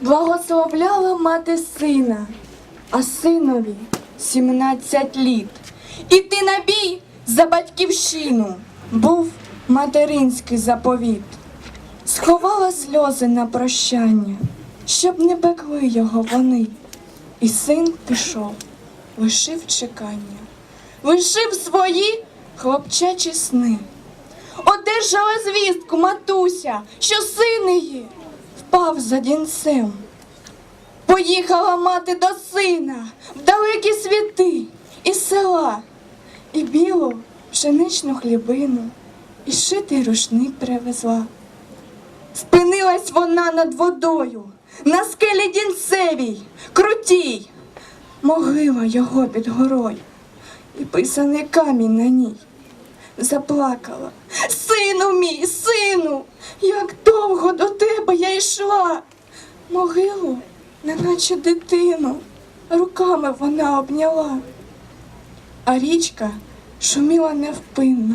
Благословляла мати сина, а синові сімнадцять літ. Іти на бій за батьківщину був материнський заповіт. Сховала сльози на прощання, щоб не пекли його вони. І син пішов, лишив чекання, лишив свої хлопчачі сни. Одержала звістку матуся, що син її впав за дінцем. Поїхала мати до сина в далекі світи і села, і білу пшеничну хлібину, і шитий рушник привезла. Спинилась вона над водою, на скелі дінцевій, крутій, могила його під горою, і писаний камінь на ній. Заплакала. Сину мій, сину, як тебе я йшла. Могилу, неначе дитину, руками вона обняла. А річка шуміла невпинно,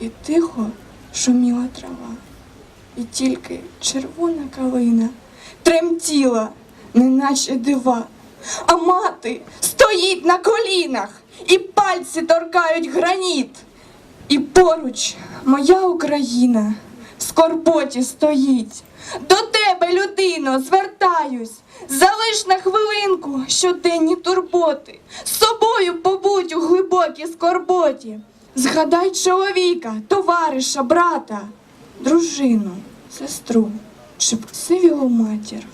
і тихо шуміла трава. І тільки червона калина тремтіла, неначе дива. А мати стоїть на колінах, і пальці торкають граніт. І поруч моя Україна скорботі стоїть. До тебе, людино, звертаюсь, залиш на хвилинку щоденні турботи, з собою побудь у глибокій скорботі. Згадай чоловіка, товариша, брата, дружину, сестру чи сивілу матір.